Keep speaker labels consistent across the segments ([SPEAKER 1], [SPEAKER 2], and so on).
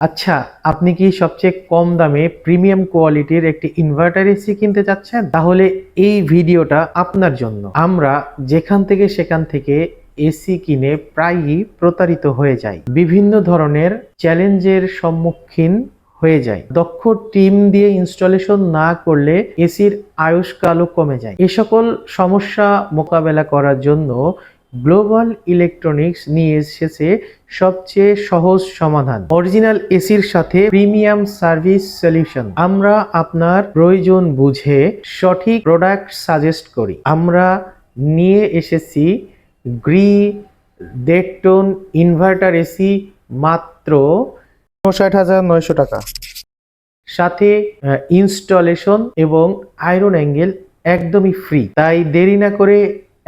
[SPEAKER 1] আচ্ছা আপনি কি সবচেয়ে কম দামে প্রিমিয়াম কোয়ালিটির একটি ইনভার্টার এসি কিনতে চাচ্ছেন? তাহলে এই ভিডিওটা আপনার জন্য। আমরা যেখান থেকে সেখান থেকে এসি কিনে প্রায়ই প্রতারিত হয়ে যাই। বিভিন্ন ধরনের চ্যালেঞ্জের সম্মুখীন হয়ে যায় দক্ষ টিম দিয়ে ইনস্টলেশন না করলে এসির আয়ুষ্কালও কমে যায়। এ সকল সমস্যা মোকাবেলা করার জন্য গ্লোবাল ইলেকট্রনিক্স নিয়ে এসেছে সবচেয়ে সহজ সমাধান। অরিজিনাল এসির সাথে প্রিমিয়াম সার্ভিস সলিউশন। আমরা আপনার প্রয়োজন বুঝে সঠিক প্রোডাক্ট সাজেস্ট করি। আমরা নিয়ে এসেছি গ্রি ডেকটোন ইনভার্টার এসি মাত্র
[SPEAKER 2] উনষাট হাজার নয়শো টাকা।
[SPEAKER 1] সাথে ইনস্টলেশন এবং আয়রন অ্যাঙ্গেল একদমই ফ্রি। তাই দেরি না করে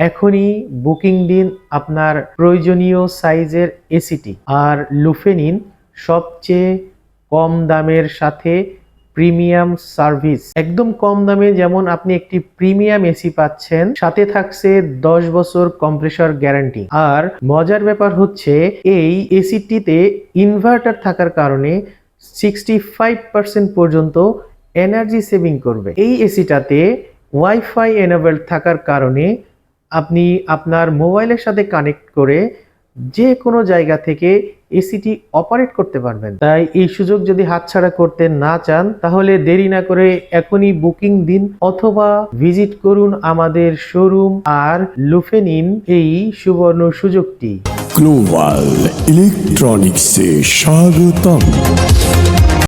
[SPEAKER 1] এখনই বুকিং দিন আপনার প্রয়োজনীয় সাইজের এসিটি আর লুফে নিন সবচেয়ে কম দামের সাথে প্রিমিয়াম সার্ভিস। একদম কম দামে যেমন আপনি একটি প্রিমিয়াম এসি পাচ্ছেন, সাথে থাকছে দশ বছর কম্প্রেসর গ্যারান্টি। আর মজার ব্যাপার হচ্ছে, এই এসিটিতে ইনভার্টার থাকার কারণে সিক্সটি ফাইভ পার্সেন্ট পর্যন্ত এনার্জি সেভিং করবে। এই এসিটাতে ওয়াইফাই এনেবল থাকার কারণে আপনি আপনার মোবাইলের সাথে কানেক্ট করে যে কোনো জায়গা থেকে এসিটি অপারেট করতে পারবেন। তাই এই সুযোগ যদি হাতছাড়া করতে না চান, তাহলে দেরি না করে এখনই বুকিং দিন অথবা ভিজিট করুন আমাদের শোরুম আর লুফে নিন এই সুবর্ণ সুযোগটি।
[SPEAKER 3] গ্লোবাল ইলেকট্রনিক্সে স্বাগতম।